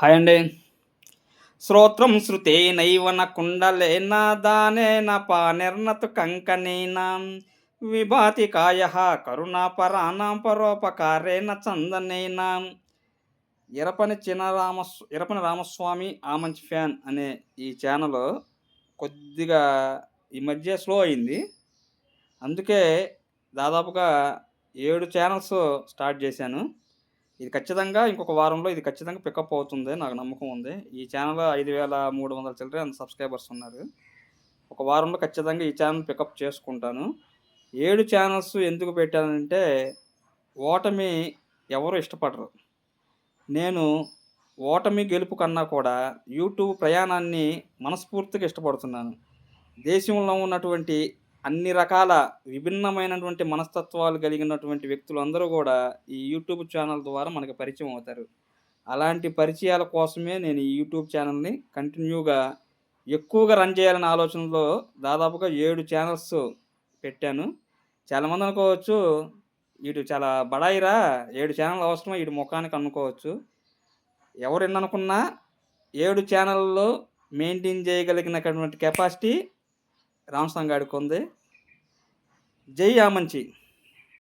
Hi అండి. శ్రోత్రం శృతేనైవన కుండలేన దానేన పానిర్నతు కంకనేనా విభాతి కాయ కరుణాపరాణం పరోపకారేణ చందనేనా ఇరపని చినరామ ఇరపని రామస్వామి ఆ మంచి ఫ్యాన్ అనే ఈ ఛానల్ కొద్దిగా ఈ మధ్య స్లో అయింది. అందుకే దాదాపుగా ఏడు ఛానల్స్ స్టార్ట్ చేశాను. ఇది ఖచ్చితంగా ఇంకొక వారంలో ఇది ఖచ్చితంగా పికప్ అవుతుంది నాకు నమ్మకం ఉంది. ఈ ఛానల్ ఐదు వేల మూడు వందల చిల్లర సబ్స్క్రైబర్స్ ఉన్నారు. ఒక వారంలో ఖచ్చితంగా ఈ ఛానల్ పికప్ చేసుకుంటాను. ఏడు ఛానల్స్ ఎందుకు పెట్టానంటే ఓటమి ఎవరు ఇష్టపడరు. నేను ఓటమి గెలుపు కన్నా కూడా యూట్యూబ్ ప్రయాణాన్ని మనస్ఫూర్తిగా ఇష్టపడుతున్నాను. దేశంలో ఉన్నటువంటి అన్ని రకాల విభిన్నమైనటువంటి మనస్తత్వాలు కలిగినటువంటి వ్యక్తులు అందరూ కూడా ఈ యూట్యూబ్ ఛానల్ ద్వారా మనకి పరిచయం అవుతారు. అలాంటి పరిచయాల కోసమే నేను ఈ యూట్యూబ్ ఛానల్ని కంటిన్యూగా ఎక్కువగా రన్ చేయాలనే ఆలోచనలో దాదాపుగా ఏడు ఛానల్స్ పెట్టాను. చాలామంది అనుకోవచ్చు వీడు చాలా బడాయిరా ఏడు ఛానల్ అవసరమా వీడి ముఖానికి అనుకోవచ్చు. ఎవరు ఏడు ఛానల్లో మెయింటైన్ చేయగలిగినటువంటి కెపాసిటీ రామస్వామి గారికి ఉంది జై ఆమంచి